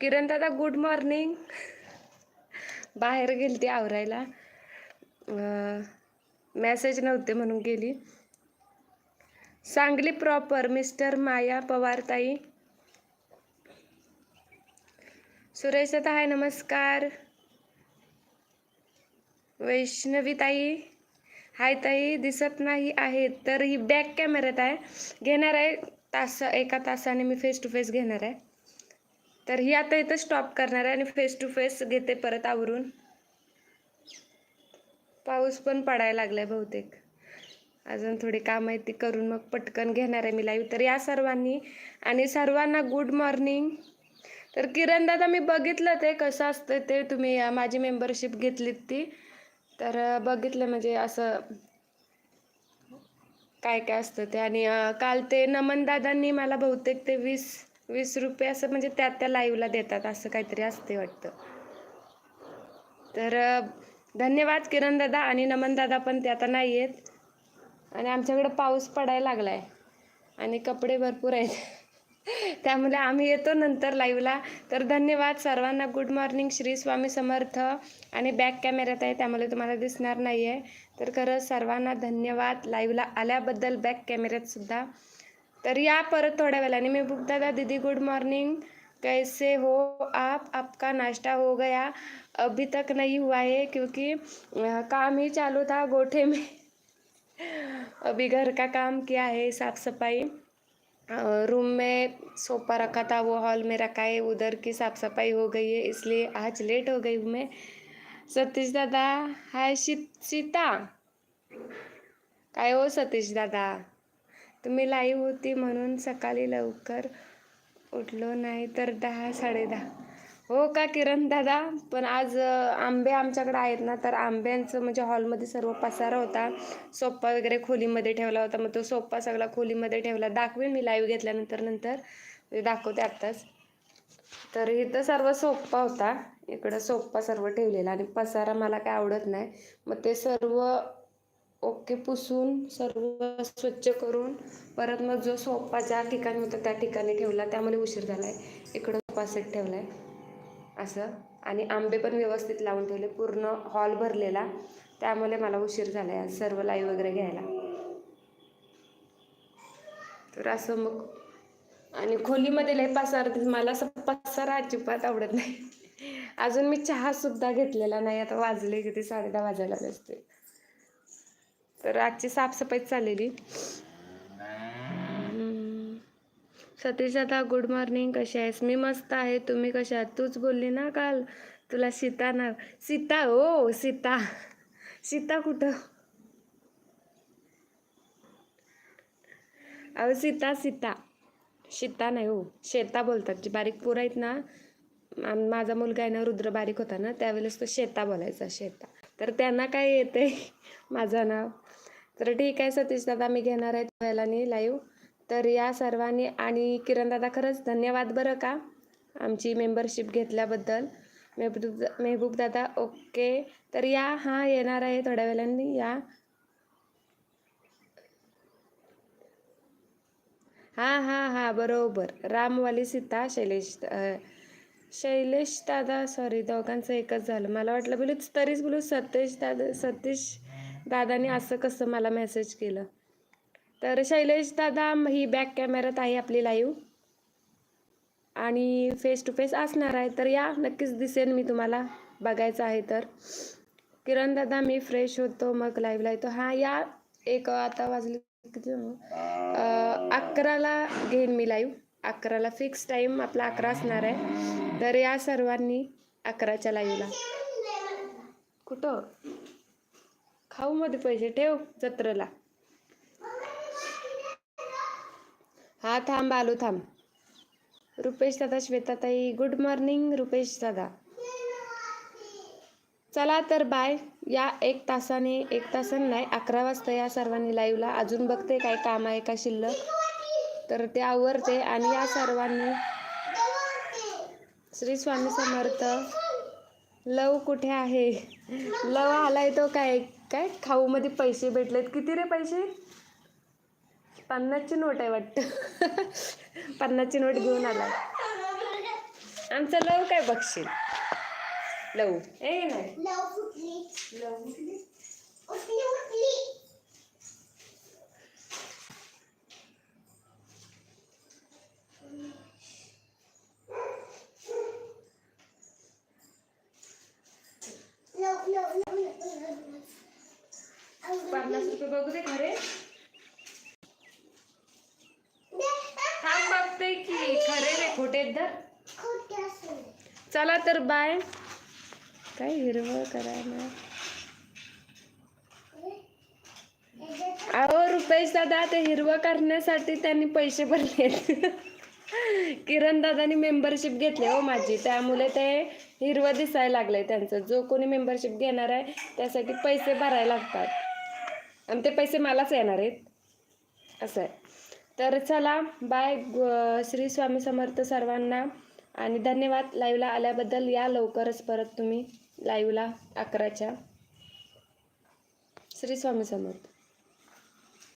किरण दादा good morning बाहेर गेली ती आवरायला मेसेज नव्हते म्हणून गेली. सांगली प्रॉपर मिस्टर माया पवारताई. सुरेश दादा हाय नमस्कार. वैष्णवी ताई हाय ताई दिसत नाही आहे तर ही बॅक कॅमेऱ्यात आहे. घेणार आहे तास एका तासाने मी फेस टू फेस घेणार आहे. तर ही आता इथं स्टॉप करणार आहे आणि फेस टू फेस घेते परत आवरून. पाऊस पण पडायला लागलाय बहुतेक. अजून थोडी कामं आहेत ती करून मग पटकन घेणार आहे मी लाईव्ह तर या सर्वांनी आणि सर्वांना गुड मॉर्निंग तर किरण दादा मी बघितलं ते कसं असतं ते तुम्ही माझी मेंबरशिप घेतलीत ती. तर बघितलं म्हणजे असं काय काय असतं ते. आणि काल ते नमन दादांनी मला बहुतेक ते वीस वीस रुपये असं म्हणजे त्या त्या लाईव्हला देतात असं काहीतरी असते वाटतं. तर धन्यवाद किरण दादा आणि नमन दादा पण ते आता नाही आहेत आणि आमच्याकडं पाऊस पडायला लागला आहे आणि कपडे भरपूर आहेत. त्यामुळे आम्ही येतो नंतर लाईव्हला तर धन्यवाद सर्वांना. Good morning Shri Swami Samarth. आणि बॅक कॅमेऱ्यात आहे त्यामुळे तुम्हाला दिसणार नाही आहे तर खरंच सर्वांना धन्यवाद. लाईव्हला आल्याबद्दल बॅक कॅमेऱ्यातसुद्धा तर या परत थोड्या वेळाने मी बुक दादा दीदी गुड मॉर्निंग कैसे हो आप? आपका नाश्ता हो गया. अभी तक नहीं हुआ है क्योंकि काम ही चालू था गोठे में. अभी घर का काम किया है साफ़ सफ़ाई. रूम में सोफा रखा था, वो हॉल में रखा है, उधर की साफ़ सफ़ाई हो गई है, इसलिए आज लेट हो गई हूँ मैं. सतीश दादा, हाय सीता. काय हो सतीश दादा? तुम्ही लाईव्ह होती म्हणून सकाळी लवकर उठलो नाही तर दहा. साडेदहा हो का किरण दादा? पण आज आंबे आमच्याकडे आहेत ना तर आंब्यांचं म्हणजे हॉलमध्ये सर्व पसारा होता. सोप्पा वगैरे खोलीमध्ये ठेवला होता मग तो सोप्पा सगळा खोलीमध्ये ठेवला. दाखवेन मी लाईव्ह घेतल्यानंतर नंतर. ते दाखवते आत्ताच. तर इथं सर्व सोप्पा होता. इकडं सोप्पा सर्व ठेवलेला आणि पसारा मला काय आवडत नाही. मग ते सर्व ओके पुसून सर्व स्वच्छ करून परत मग जो सोपा ज्या ठिकाणी होता त्या ठिकाणी ठेवला त्यामध्ये उशीर झाला आहे इकडं सोफा सेट ठेवला आहे असं. आणि आंबे पण व्यवस्थित लावून ठेवले. पूर्ण हॉल भरलेला. त्यामुळे मला उशीर झाला आहे आज सर्व लाईव्ह वगैरे घ्यायला. तर असं मग. आणि खोलीमध्ये लय पसार मला असं पासारा अजिबात आवडत नाही. अजून मी चहा सुद्धा घेतलेला नाही. आता वाजले किती? साडे दहा वाजायला असते तर आजची साफसफाई चाललेली. सतीश दादा गुड मॉर्निंग कशी आहेस? मी मस्त आहे. तुम्ही कशा आहात? तूच बोलली ना काल? तुला सीता नाव सीता? ओ सीता. सीता कुठं? अहो सीता सीता. सीता नाही हो शेता बोलतात. जी बारीक पोरं आहेत ना माझा मुलगा आहे ना रुद्र बारीक होता ना त्यावेळेस तो शेता बोलायचा शेता तर त्यांना काय येते माझं नाव तर ठीक आहे सतीश दादा मी घेणार आहे वेळेलानी लाईव्ह तर या सर्वांनी आणि किरण दादा खरंच धन्यवाद बरं का आमची मेंबरशिप घेतल्याबद्दल. मेहबूब मेहबूब दादा ओके तर या हां येणार आहे थोड्या वेळांनी या. हां हां हां बरोबर. रामवाली सीता शैलेश शैलेश दादा सॉरी दोघांचं एकच झालं. मला वाटलं बोलूच तरीच बोलू सतेश दादा सतीश दादाने असं कसं मला मेसेज केलं. तर शैलेश दादा ही बॅक कॅमेऱ्यात आहे आपली लाईव्ह आणि फेस टू फेस असणार आहे तर या नक्कीच दिसेल मी तुम्हाला. बघायचं आहे तर. किरण दादा मी फ्रेश होतो मग लाईव्हला येतो. हां या एक आता वाजले किती? अकराला घेईन मी लाईव्ह अकराला फिक्स टाईम आपला अकरा असणार आहे. तर या सर्वांनी अकराच्या लाईव्हला कुठं? खाऊमध्ये पैसे ठेव जत्रेला. हा थांब आलो थांब. रुपेश दादा श्वेताताई गुड मॉर्निंग रुपेश दादा. चला तर बाय या एक तासाने एक तासाने नाही अकरा वाजता या सर्वांनी लाईव्हला अजून बघते काय काम आहे का शिल्लक. तर ते आवरते आणि या सर्वांनी श्री स्वामी समर्थ. लव कुठे आहे? लव आलाय तो काय? काय? खाऊमध्ये पैसे भेटलेत. किती रे पैसे? पन्नासची नोट आहे वाटतं. पन्नासची नोट घेऊन आलाय आमचं लव काय बघशील? लव. ए नाही लव फुटली लव उठली. उठली उठली लव लव लव लव पन्नास रुपये बघू दे खरे थांब बघते की खरे रे खोटे आहेत धर खोटे असेल चला तर बाय. काय हिरवं करायला? अहो रुपेश दादा ते हिरवं करण्यासाठी त्यांनी पैसे भरले किरण दादानी मेंबरशिप घेतली हो माझी. त्यामुळे ते हिरवं दिसायला लागलंय त्यांचं. जो कोणी मेंबरशिप घेणार आहे त्यासाठी पैसे भरायला लागतात. आणि ते पैसे मलाच येणार आहेत. असं आहे. तर चला बाय श्री स्वामी समर्थ सर्वांना. आणि धन्यवाद लाईव्हला आल्याबद्दल. या लवकरच परत तुम्ही लाईव्हला अकराच्या. श्री स्वामी समर्थ.